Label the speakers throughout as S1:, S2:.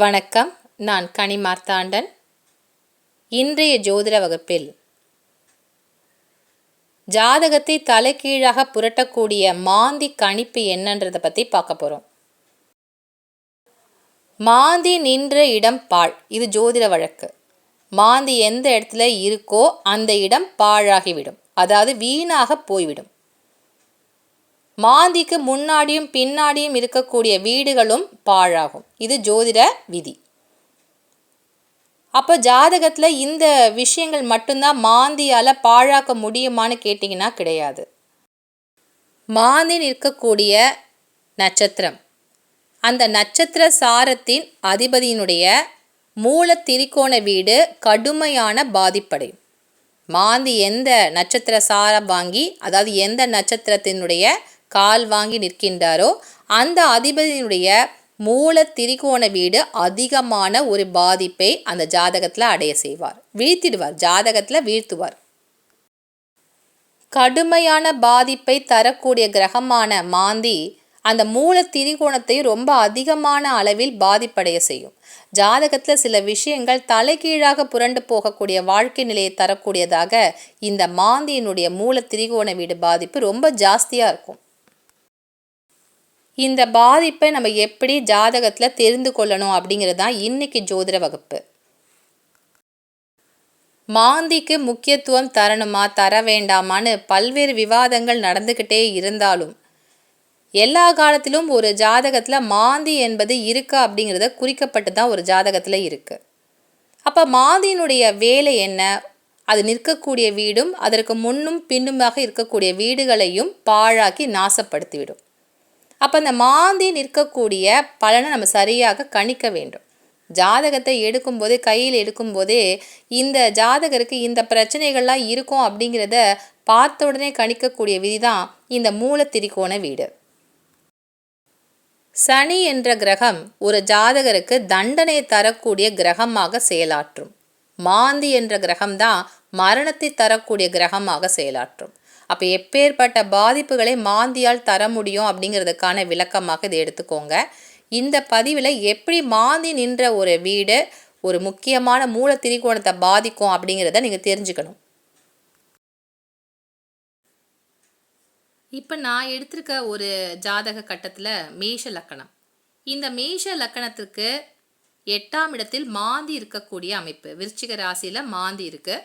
S1: வணக்கம் நான் கனி மார்த்தாண்டன். இன்றைய ஜோதிட வகுப்பில் ஜாதகத்தை தலைகீழாக புரட்டக்கூடிய மாந்தி கணிப்பு என்னன்றதை பற்றி பார்க்க போகிறோம் மாந்தி நின்ற இடம் பாழ் இது ஜோதிட வழக்கு. மாந்தி எந்த இடத்துல இருக்கோ அந்த இடம் பாழாகிவிடும். அதாவது வீணாக போய்விடும். மாந்திக்கு முன்னாடியும் பின்னாடியும் இருக்கக்கூடிய வீடுகளும் பாழாகும். இது ஜோதிட விதி. அப்போ ஜாதகத்தில் இந்த விஷயங்கள் மட்டும்தான் மாந்தியால் பாழாக்க முடியுமான்னு கேட்டிங்கன்னா கிடையாது. மாந்தி நிற்கக்கூடிய நட்சத்திரம். அந்த நட்சத்திர சாரத்தின் அதிபதியினுடைய மூல திரிகோண வீடு கடுமையான பாதிப்படையும். மாந்தி எந்த நட்சத்திர சாரம் வாங்கி அதாவது எந்த நட்சத்திரத்தினுடைய கால் வாங்கி நிற்கின்றாரோ அந்த அதிபதியினுடைய மூல திரிகோண வீடு அதிகமான ஒரு பாதிப்பை அந்த ஜாதகத்தில் அடைய செய்வார். வீழ்த்திடுவார் ஜாதகத்தில் வீழ்த்துவார். கடுமையான பாதிப்பை தரக்கூடிய கிரகமான மாந்தி அந்த மூல திரிகோணத்தை ரொம்ப அதிகமான அளவில் பாதிப்படைய செய்யும். ஜாதகத்தில் சில விஷயங்கள் தலைகீழாக புரண்டு போகக்கூடிய வாழ்க்கை நிலையை தரக்கூடியதாக இந்த மாந்தியினுடைய மூல திரிகோண வீடு பாதிப்பு ரொம்ப ஜாஸ்தியாக இருக்கும். இந்த பாதிப்பை நம்ம எப்படி ஜாதகத்தில் தெரிந்து கொள்ளணும் அப்படிங்கிறது தான் இன்னைக்கு ஜோதிட வகுப்பு. மாந்திக்கு முக்கியத்துவம் தரணுமா தர வேண்டாமான்னு பல்வேறு விவாதங்கள் நடந்துக்கிட்டே இருந்தாலும் எல்லா காலத்திலும் ஒரு ஜாதகத்தில் மாந்தி என்பது இருக்கா அப்படிங்கிறத குறிக்கப்பட்டு தான் ஒரு ஜாதகத்தில் இருக்குது அப்போ மாந்தியினுடைய வேலை என்ன? அது நிற்கக்கூடிய வீடும் அதற்கு முன்னும் பின்னுமாக இருக்கக்கூடிய வீடுகளையும் பாழாக்கி நாசப்படுத்திவிடும். அப்போ அந்த மாந்தி நிற்கக்கூடிய பலனை நம்ம சரியாக கணிக்க வேண்டும். ஜாதகத்தை எடுக்கும்போதே கையில் எடுக்கும்போதே இந்த ஜாதகருக்கு இந்த பிரச்சனைகள்லாம் இருக்கும் அப்படிங்கிறத பார்த்த உடனே கணிக்கக்கூடிய விதி தான் இந்த மூல திரிகோண வீடு. சனி என்ற கிரகம் ஒரு ஜாதகருக்கு தண்டனை தரக்கூடிய கிரகமாக செயலாற்றும். மாந்தி என்ற கிரகம்தான் மரணத்தை தரக்கூடிய கிரகமாக செயலாற்றும். அப்போ எப்பேற்பட்ட பாதிப்புகளை மாந்தியால் தர முடியும் அப்படிங்கிறதுக்கான விளக்கமாக இதை எடுத்துக்கோங்க. இந்த பதிவில் எப்படி மாந்தி நின்ற ஒரு வீடு ஒரு முக்கியமான மூல திரிகோணத்தை பாதிக்கும் அப்படிங்கிறத நீங்கள் தெரிஞ்சுக்கணும். இப்போ நான் எடுத்திருக்க ஒரு ஜாதக கட்டத்தில் மேஷ லக்கணம். இந்த மேஷ லக்கணத்துக்கு எட்டாம் இடத்தில் மாந்தி இருக்கக்கூடிய அமைப்பு. விருச்சிக ராசியில் மாந்தி இருக்குது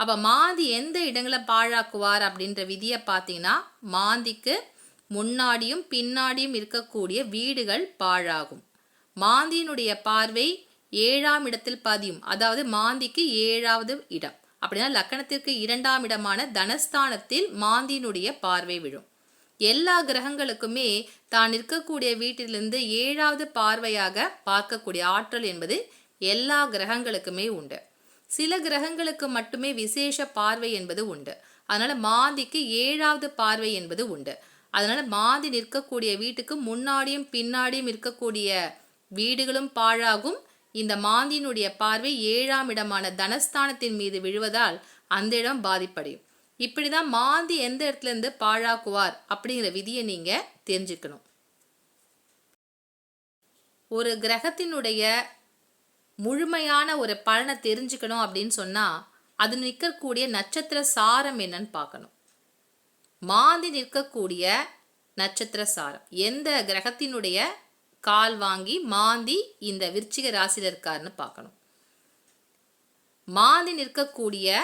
S1: அப்போ மாந்தி எந்த இடங்களை பாழாக்குவார் அப்படின்ற விதியை பார்த்தீங்கன்னா மாந்திக்கு முன்னாடியும் பின்னாடியும் இருக்கக்கூடிய வீடுகள் பாழாகும். மாந்தியினுடைய பார்வை ஏழாம் இடத்தில் பதியும். அதாவது மாந்திக்கு ஏழாவது இடம். அப்படின்னா லக்கணத்திற்கு இரண்டாம் இடமான தனஸ்தானத்தில் மாந்தியினுடைய பார்வை விழும். எல்லா கிரகங்களுக்குமே தான் இருக்கக்கூடிய வீட்டிலிருந்து ஏழாவது பார்வையாக பார்க்கக்கூடிய ஆற்றல் என்பது எல்லா கிரகங்களுக்குமே உண்டு. சில கிரகங்களுக்கு மட்டுமே விசேஷ பார்வை என்பது உண்டு. அதனால மாந்திக்கு ஏழாவது பார்வை என்பது உண்டு. அதனால மாந்தி நிற்கக்கூடிய வீட்டுக்கு முன்னாடியும் பின்னாடியும் இருக்கக்கூடிய வீடுகளும் பாழாகும். இந்த மாந்தியினுடைய பார்வை ஏழாம் இடமான தனஸ்தானத்தின் மீது விழுவதால் அந்த இடம் பாதிப்படையும். இப்படிதான் மாந்தி எந்த இடத்துல இருந்து பாழாக்குவார் அப்படிங்கிற விதியை நீங்க தெரிஞ்சுக்கணும். ஒரு கிரகத்தினுடைய முழுமையான ஒரு பலனை தெரிஞ்சுக்கணும் அப்படின்னு சொன்னால் அது நிற்கக்கூடிய நட்சத்திர சாரம் என்னன்னு பார்க்கணும். மாந்தி நிற்கக்கூடிய நட்சத்திர சாரம். எந்த கிரகத்தினுடைய கால் வாங்கி மாந்தி இந்த விருச்சிக ராசியில் இருக்காருன்னு பார்க்கணும். மாந்தி நிற்கக்கூடிய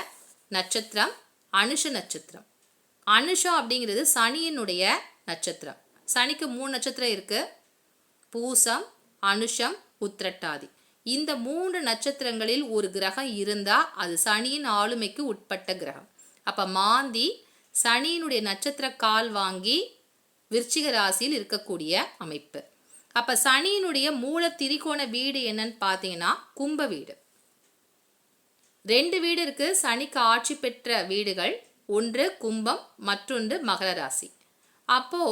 S1: நட்சத்திரம் அனுஷ நட்சத்திரம். அனுஷம் அப்படிங்கிறது சனியினுடைய நட்சத்திரம். சனிக்கு மூணு நட்சத்திரம் இருக்கு. பூசம் அனுஷம் உத்திரட்டாதி. இந்த மூன்று நட்சத்திரங்களில் ஒரு கிரகம் இருந்தால் அது சனியின் ஆளுமைக்கு உட்பட்ட கிரகம். அப்போ மாந்தி சனியினுடைய நட்சத்திர கால் வாங்கி விருச்சிக ராசியில் இருக்கக்கூடிய அமைப்பு. அப்போ சனியினுடைய மூல திரிகோண வீடு என்னன்னு பார்த்தீங்கன்னா கும்ப வீடு. ரெண்டு வீடு இருக்கு. சனிக்கு ஆட்சி பெற்ற வீடுகள் ஒன்று கும்பம் மற்றொன்று மகர ராசி. அப்போ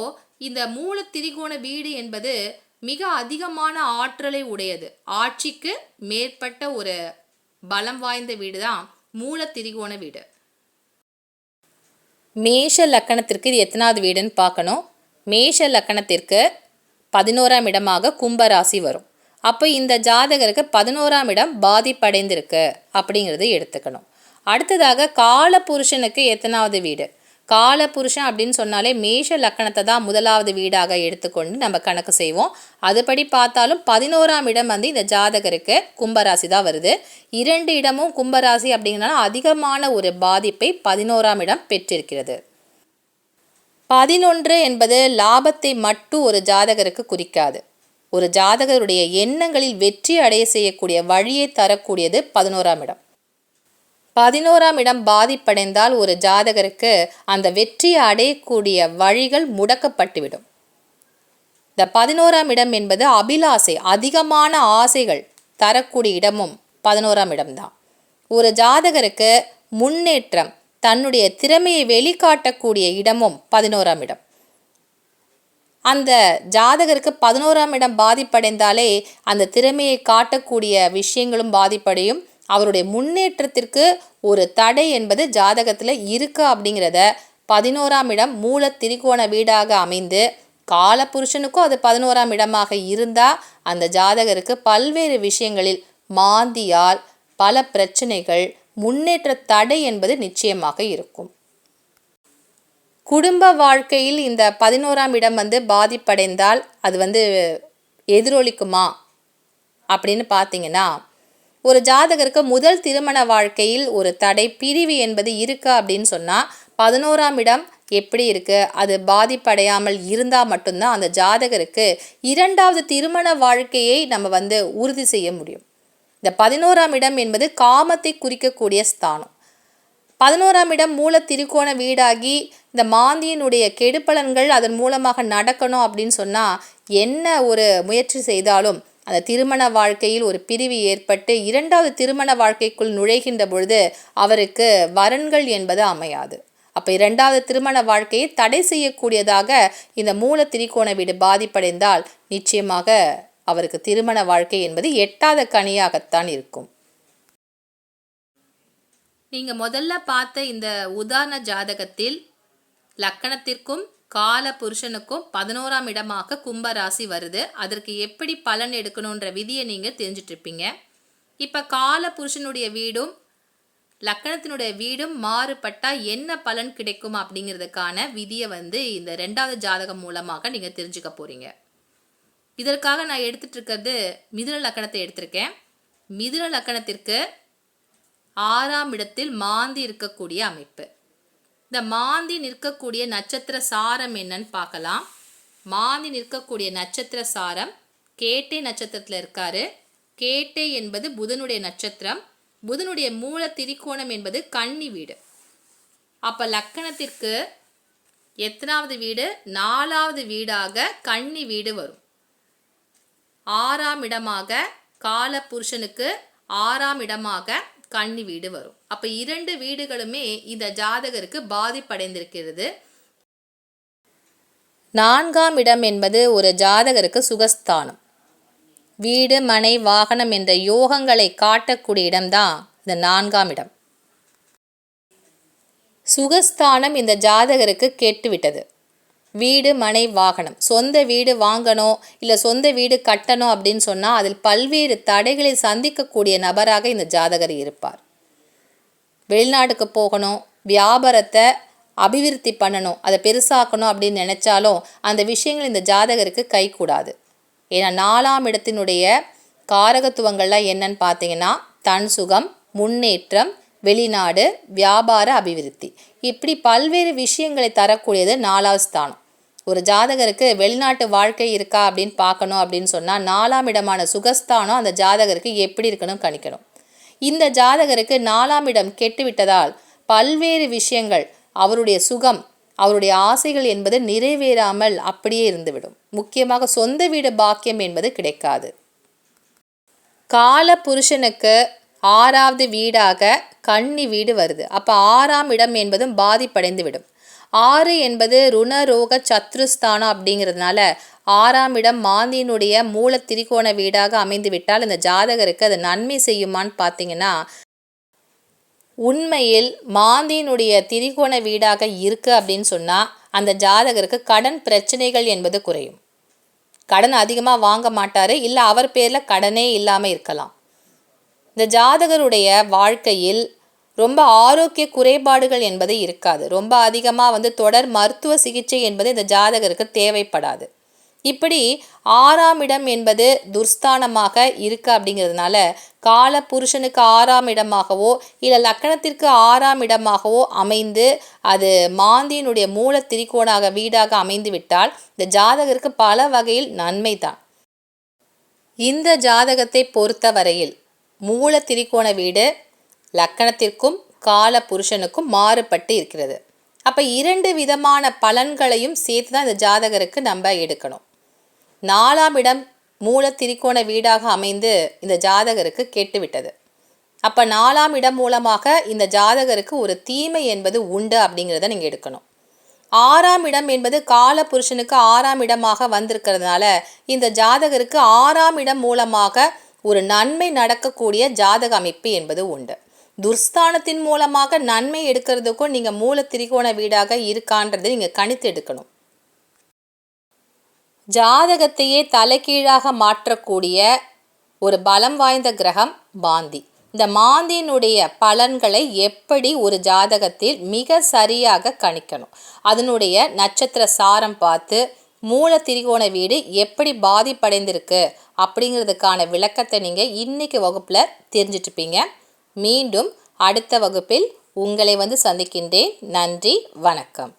S1: இந்த மூல திரிகோண வீடு என்பது மிக அதிகமான ஆற்றலை உடையது. ஆட்சிக்கு மேற்பட்ட ஒரு பலம் வாய்ந்த வீடு தான் மூல திரிகோண வீடு. மேஷ லக்கணத்திற்கு இது எத்தனாவது வீடுன்னு பார்க்கணும். மேஷ லக்கணத்திற்கு பதினோராம் இடமாக கும்பராசி வரும். அப்போ இந்த ஜாதகருக்கு பதினோராம் இடம் பாதிப்படைந்திருக்கு அப்படிங்கிறது எடுத்துக்கணும். அடுத்ததாக கால புருஷனுக்கு எத்தனாவது வீடு? கால புருஷன் அப்படின்னு சொன்னாலே மேஷ லக்கணத்தை தான் முதலாவது வீடாக எடுத்துக்கொண்டு நம்ம கணக்கு செய்வோம். அதுபடி பார்த்தாலும் பதினோராம் இடம் வந்து இந்த ஜாதகருக்கு கும்பராசி தான் வருது. இரண்டு இடமும் கும்பராசி அப்படிங்கிறனால அதிகமான ஒரு பாதிப்பை பதினோராம் இடம் பெற்றிருக்கிறது. பதினொன்று என்பது லாபத்தை மட்டும் ஒரு ஜாதகருக்கு குறிக்காது. ஒரு ஜாதகருடைய எண்ணங்களில் வெற்றி அடைய செய்யக்கூடிய வழியை தரக்கூடியது பதினோராம் இடம். பதினோராம் இடம் பாதிப்படைந்தால் ஒரு ஜாதகருக்கு அந்த வெற்றியை அடையக்கூடிய வழிகள் முடக்கப்பட்டுவிடும். இந்த பதினோராம் இடம் என்பது அபிலாசை அதிகமான ஆசைகள் தரக்கூடிய இடமும் பதினோராம் இடம்தான் ஒரு ஜாதகருக்கு முன்னேற்றம் தன்னுடைய திறமையை வெளிக்காட்டக்கூடிய இடமும் பதினோராம் இடம். அந்த ஜாதகருக்கு பதினோராம் இடம் பாதிப்படைந்தாலே அந்த திறமையை காட்டக்கூடிய விஷயங்களும் பாதிப்படையும். அவருடைய முன்னேற்றத்திற்கு ஒரு தடை என்பது ஜாதகத்தில் இருக்கு அப்படிங்கிறத பதினோராம் இடம் மூல திரிகோண வீடாக அமைந்து காலபுருஷனுக்கும் அது பதினோராம் இடமாக இருந்தால் அந்த ஜாதகருக்கு பல்வேறு விஷயங்களில் மாந்தியால் பல பிரச்சனைகள் முன்னேற்ற தடை என்பது நிச்சயமாக இருக்கும். குடும்ப வாழ்க்கையில் இந்த பதினோராம் இடம் வந்து பாதிப்படைந்தால் அது வந்து எதிரொலிக்குமா அப்படின்னு பார்த்தீங்கன்னா ஒரு ஜாதகருக்கு முதல் திருமண வாழ்க்கையில் ஒரு தடை பிரிவு என்பது இருக்கா அப்படின்னு சொன்னால் பதினோராம் இடம் எப்படி இருக்குது அது பாதிப்படையாமல் இருந்தால் மட்டும்தான் அந்த ஜாதகருக்கு இரண்டாவது திருமண வாழ்க்கையை நம்ம வந்து உறுதி செய்ய முடியும். இந்த பதினோராம் இடம் என்பது காமத்தை குறிக்கக்கூடிய ஸ்தானம். பதினோராம் இடம் மூல திரிகோண வீடாகி இந்த மாந்தியினுடைய கெடுப்பலன்கள் அதன் மூலமாக நடக்கணும் அப்படின்னு சொன்னால் என்ன ஒரு முயற்சி செய்தாலும் அந்த திருமண வாழ்க்கையில் ஒரு பிரிவு ஏற்பட்டு இரண்டாவது திருமண வாழ்க்கைக்குள் நுழைகின்ற பொழுது அவருக்கு வரன்கள் என்பது அமையாது. அப்போ இரண்டாவது திருமண வாழ்க்கையை தடை செய்யக்கூடியதாக இந்த மூல திரிகோண வீடு பாதிப்படைந்தால் நிச்சயமாக அவருக்கு திருமண வாழ்க்கை என்பது எட்டாத கனியாகத்தான் இருக்கும். நீங்கள் முதல்ல பார்த்த இந்த உதாரண ஜாதகத்தில் லக்கணத்திற்கும் கால புருஷனுக்கும் பதினோராம் இடமாக கும்பராசி வருது. அதற்கு எப்படி பலன் எடுக்கணுன்ற விதியை நீங்கள் தெரிஞ்சிட்ருப்பீங்க. இப்போ கால புருஷனுடைய வீடும் லக்கணத்தினுடைய வீடும் மாறுபட்டால் என்ன பலன் கிடைக்கும் அப்படிங்கிறதுக்கான விதியை வந்து இந்த ரெண்டாவது ஜாதகம் மூலமாக நீங்கள் தெரிஞ்சுக்க போகிறீங்க இதற்காக நான் எடுத்துகிட்டு இருக்கிறது மிதுன லக்கணத்தை எடுத்திருக்கேன். மிதுன லக்கணத்திற்கு ஆறாம் இடத்தில் மாந்தி இருக்கக்கூடிய அமைப்பு. இந்த மாந்தி நிற்கக்கூடிய நட்சத்திர சாரம் என்னன்னு பார்க்கலாம். மாந்தி நிற்கக்கூடிய நட்சத்திர சாரம் கேட்டை நட்சத்திரத்தில் இருக்காரு. கேட்டை என்பது புதனுடைய நட்சத்திரம். புதனுடைய மூல திரிகோணம் என்பது கன்னி வீடு. அப்போ லக்கணத்திற்கு எத்தனாவது வீடு? நாலாவது வீடாக கன்னி வீடு வரும். ஆறாம் இடமாக கால புருஷனுக்கு ஆறாம் இடமாக கன்னி வீடு வரும். அப்போ இரண்டு வீடுகளுமே இந்த ஜாதகருக்கு பாதிப்படைந்திருக்கிறது. நான்காம் இடம் என்பது ஒரு ஜாதகருக்கு சுகஸ்தானம். வீடு மனை வாகனம் என்ற யோகங்களை காட்டக்கூடிய இடம்தான் இந்த நான்காம் இடம். சுகஸ்தானம் இந்த ஜாதகருக்கு கெட்டுவிட்டது. வீடு மனை வாகனம். சொந்த வீடு வாங்கணும் இல்லை சொந்த வீடு கட்டணும் அப்படின்னு சொன்னால் அதில் பல்வேறு தடைகளை சந்திக்கக்கூடிய நபராக இந்த ஜாதகர் இருப்பார். வெளிநாட்டுக்கு போகணும் வியாபாரத்தை அபிவிருத்தி பண்ணணும் அதை பெருசாக்கணும் அப்படின்னு நினச்சாலும் அந்த விஷயங்கள் இந்த ஜாதகருக்கு கைகூடாது. ஏன்னா நாலாம் இடத்தினுடைய காரகத்துவங்கள்லாம் என்னன்னு பார்த்தீங்கன்னா தன் சுகம் முன்னேற்றம் வெளிநாடு வியாபார அபிவிருத்தி. இப்படி பல்வேறு விஷயங்களை தரக்கூடியது நாலாவது ஸ்தானம். ஒரு ஜாதகருக்கு வெளிநாட்டு வாழ்க்கை இருக்கா அப்படின்னு பார்க்கணும் அப்படின்னு சொன்னால் நாலாம் இடமான சுகஸ்தானம் அந்த ஜாதகருக்கு எப்படி இருக்கணும் கணிக்கணும். இந்த ஜாதகருக்கு நாலாம் இடம் கெட்டுவிட்டதால் பல்வேறு விஷயங்கள் அவருடைய சுகம் அவருடைய ஆசைகள் என்பது நிறைவேறாமல் அப்படியே இருந்துவிடும். முக்கியமாக சொந்த வீடு பாக்கியம் என்பது கிடைக்காது. கால புருஷனுக்கு ஆறாவது வீடாக கன்னி வீடு வருது. அப்போ ஆறாம் இடம் என்பதும் பாதிப்படைந்து விடும் ஆறு என்பது ருணரோக சத்ருஸ்தானம் அப்படிங்கிறதுனால ஆறாம் இடம் மாந்தியினுடைய மூல திரிகோண வீடாக அமைந்து விட்டால் இந்த ஜாதகருக்கு அது நன்மை செய்யுமான்னு பார்த்தீங்கன்னா உண்மையில் மாந்தியினுடைய திரிகோண வீடாக இருக்கு அப்படின்னு சொன்னால் அந்த ஜாதகருக்கு கடன் பிரச்சனைகள் என்பது குறையும். கடன் அதிகமாக வாங்க மாட்டார் இல்லை அவர் பேரில் கடனே இல்லாமல் இருக்கலாம். இந்த ஜாதகருடைய வாழ்க்கையில் ரொம்ப ஆரோக்கிய குறைபாடுகள் என்பது இருக்காது. ரொம்ப அதிகமாக வந்து தொடர் மருத்துவ சிகிச்சை என்பது இந்த ஜாதகருக்கு தேவைப்படாது. இப்படி ஆறாம் இடம் என்பது துர்ஸ்தானமாக இருக்கு அப்படிங்கிறதுனால கால புருஷனுக்கு ஆறாம் இடமாகவோ இல்லை லக்கணத்திற்கு ஆறாம் இடமாகவோ அமைந்து அது மாந்தியினுடைய மூல திரிகோணாக வீடாக அமைந்து விட்டால் இந்த ஜாதகருக்கு பல வகையில் நன்மை தான். இந்த ஜாதகத்தை பொறுத்த வரையில் மூல திரிகோண வீடு லக்கணத்திற்கும் கால புருஷனுக்கும் மாறுபட்டு இருக்கிறது. அப்போ இரண்டு விதமான பலன்களையும் சேர்த்து தான் இந்த ஜாதகருக்கு நம்ம எடுக்கணும். நாலாம் இடம் மூல திரிகோண வீடாக அமைந்து இந்த ஜாதகருக்கு கேட்டுவிட்டது. அப்போ நாலாம் இடம் மூலமாக இந்த ஜாதகருக்கு ஒரு தீமை என்பது உண்டு அப்படிங்கிறத நீங்கள் எடுக்கணும். ஆறாம் இடம் என்பது கால புருஷனுக்கு ஆறாம் இடமாக வந்திருக்கிறதுனால இந்த ஜாதகருக்கு ஆறாம் இடம் மூலமாக ஒரு நன்மை நடக்கக்கூடிய ஜாதக அமைப்பு என்பது உண்டு. துர்ஸ்தானத்தின் மூலமாக நன்மை எடுக்கிறதுக்கும் நீங்கள் மூல திரிகோண வீடாக இருக்கான்றதை நீங்கள் கணித்து எடுக்கணும். ஜாதகத்தையே தலைகீழாக மாற்றக்கூடிய ஒரு பலம் வாய்ந்த கிரகம் மாந்தி இந்த மாந்தியினுடைய பலன்களை எப்படி ஒரு ஜாதகத்தில் மிக சரியாக கணிக்கணும்? அதனுடைய நட்சத்திர சாரம் பார்த்து மூல திரிகோண வீடு எப்படி பாதிப்படைந்திருக்கு அப்படிங்கிறதுக்கான விளக்கத்தை நீங்கள் இன்றைக்கி வகுப்பில் தெரிஞ்சிட்ருப்பீங்க. மீண்டும் அடுத்த வகுப்பில் உங்களை வந்து சந்திக்கின்றேன். நன்றி வணக்கம்.